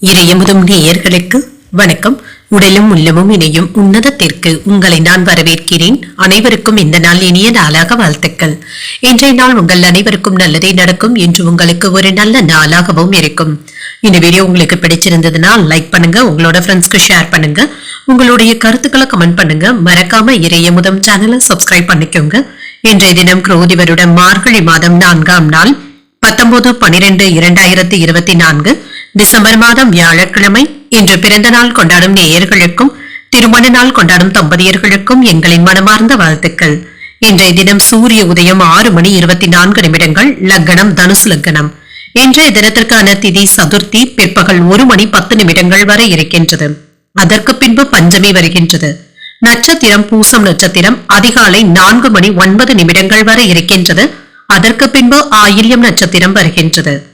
இறையமுதும் நேயர்களுக்கு வணக்கம். உடலும் உள்ளமும் இணையும் உன்னதத்திற்கு உங்களை நான் வரவேற்கிறேன். அனைவருக்கும் இந்த நாள் இனிய நாளாக வாழ்த்துக்கள். இன்றைய நாள் உங்கள் அனைவருக்கும் நல்லதே நடக்கும் என்று உங்களுக்கு ஒரு நல்ல நாளாகவும் இருக்கும். இந்த வீடியோ உங்களுக்கு பிடிச்சிருந்ததுன்னா லைக் பண்ணுங்க உங்களோட ஃப்ரெண்ட்ஸ்க்கு ஷேர் பண்ணுங்க. உங்களுடைய கருத்துக்களை கமெண்ட் பண்ணுங்க. மறக்காம இறையமுதம் சேனலை சப்ஸ்கிரைப் பண்ணிக்கோங்க. இன்றைய தினம் குரோதி வருடம் மார்கழி மாதம் நான்காம் நாள் பத்தொன்பது பனிரெண்டு இரண்டாயிரத்தி இருபத்தி நான்கு. டிசம்பர் மாதம் வியாழக்கிழமை இன்று பிறந்த நாள் கொண்டாடும் நேயர்களுக்கும் திருமண நாள் கொண்டாடும் தம்பதியர்களுக்கும் எங்களின் மனமார்ந்த வாழ்த்துக்கள். இன்றைய தினம் சூரிய உதயம் ஆறு மணி இருபத்தி நான்கு நிமிடங்கள் லக்கணம் தனுசு லக்கணம் இன்றைய தினத்திற்கான திதி சதுர்த்தி பிற்பகல் ஒரு மணி பத்து நிமிடங்கள் வரை இருக்கின்றது. அதற்கு பின்பு பஞ்சமி வருகின்றது. நட்சத்திரம் பூசம் நட்சத்திரம் அதிகாலை நான்கு மணி ஒன்பது நிமிடங்கள் வரை இருக்கின்றது. அதற்கு பின்பு ஆயில்யம் நட்சத்திரம் வருகின்றது.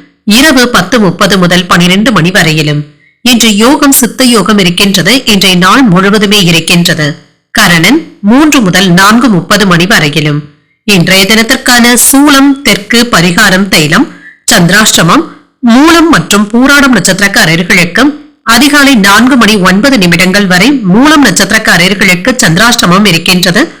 இரவு பத்து முப்பது முதல் பனிரெண்டு மணி வரையிலும். இன்று யோகம் சித்த யோகம் இருக்கின்றது. இன்றைய நாள் முழுவதுமே இருக்கின்றது. கரணன் மூன்று முதல் நான்கு முப்பது மணி வரையிலும். இன்றைய தினத்திற்கான சூலம் தெற்கு பரிகாரம் தைலம் சந்திராஷ்டமம் மூலம் மற்றும் பூராடம் நட்சத்திரக்காரர்களுக்கு அதிகாலை நான்கு மணி ஒன்பது நிமிடங்கள் வரை மூலம் நட்சத்திரக்காரர்களுக்கு சந்திராஷ்டமம் இருக்கின்றது.